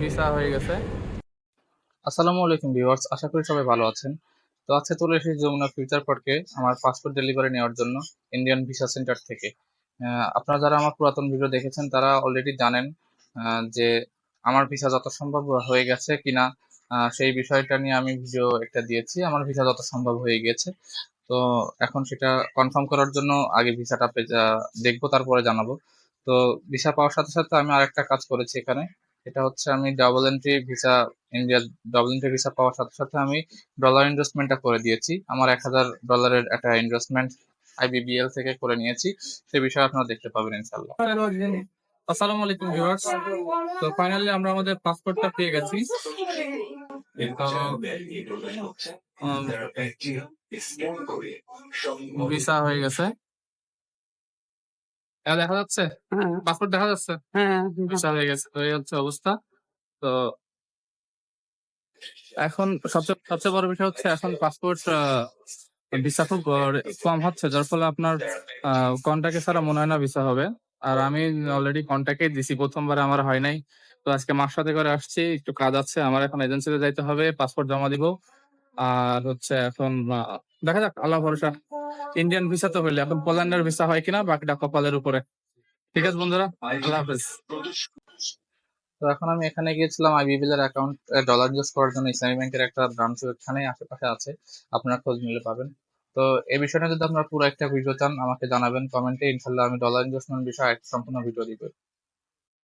Visa হয়ে গেছে। আসসালামু আলাইকুম ভিউয়ার্স, আশা করি সবাই ভালো আছেন। তো আজকে চলে এসেছি যমুনা ফিউচার পার্কে আমার পাসপোর্ট ডেলিভারি নেওয়ার জন্য ইন্ডিয়ান ভিসা সেন্টার থেকে। আপনারা যারা আমার পুরাতন ভিডিও দেখেছেন, তারা অলরেডি জানেন যে আমার ভিসা যত সম্ভব হয়ে গেছে কিনা সেই বিষয়টা নিয়ে আমি ভিডিও একটা দিয়েছি। আমার ভিসা যত সম্ভব হয়ে গেছে। তো এখন সেটা কনফার্ম করার জন্য আগে ভিসাটা দেখব, তারপরে জানাব। তো ভিসা পাওয়ার সাথে সাথে আমি আরেকটা কাজ করেছি এখানে। এটা হচ্ছে আমি ডাবল এন্ট্রি ভিসা ইন্ডিয়ার ডাবল এন্ট্রি ভিসা পাওয়ার সাথে সাথে আমি ডলার ইনভেস্টমেন্টটা করে দিয়েছি। আমার এক হাজার ডলারের একটা ইনভেস্টমেন্ট আইবিবিএল থেকে করে নিয়েছি। সে বিষয়ে আপনারা দেখতে পাবেন ইনশাল্লাহ আসসালামু আলাইকুম ভিউয়ার্স তো ফাইনালি আমরা আমাদের পাসপোর্টটা পেয়ে গেছি। ভিসা হয়ে গেছে। এটা দেখা যাচ্ছে? হ্যাঁ। পাসপোর্ট দেখা যাচ্ছে? হ্যাঁ ভিসা হয়ে গেছে তো এই হচ্ছে অবস্থা। তো এখন সবচেয়ে সবচেয়ে বড় বিষয় হচ্ছে এখন পাসপোর্ট ভিসা খুব কম হচ্ছে যার ফলে আপনার কন্ট্যাক্টে ছাড়া মনে হয় না ভিসা হবে। আর আমি অলরেডি কন্ট্যাক্টে দিছি প্রথমবার আমার হয় নাই। তো আজকে মার সাথে করে আসছি একটু কাজ আছে আমার এখন এজেন্সিতে যাইতে হবে পাসপোর্ট জমা দিব। আর হচ্ছে এখন দেখা যাক আল্লাহ ভরসা। ইন্ডিয়ান ভিসা তো হইলে, এখন পোল্যান্ডের ভিসা হয় কিনা, বাকিটা কপালের উপরে। ঠিক আছে, বন্ধুরা? আল্লাহ হাফেজ। তো এখন আমি এখানে গিয়েছিলাম আইবিবিএল এর অ্যাকাউন্ট ডলার ইউজ করার জন্য। ইসলামী ব্যাংকের একটা ব্রাঞ্চ এখানে আশেপাশে আছে। আপনারা খোঁজ নিলে পাবেন। তো এই বিষয়টা যদি আপনারা পুরো একটা ভিডিও চান, আমাকে জানাবেন কমেন্টে ইনশাল্লাহ আমি ডলার ইনভেস্টমেন্ট বিষয়ে একটা সম্পূর্ণ ভিডিও দিব।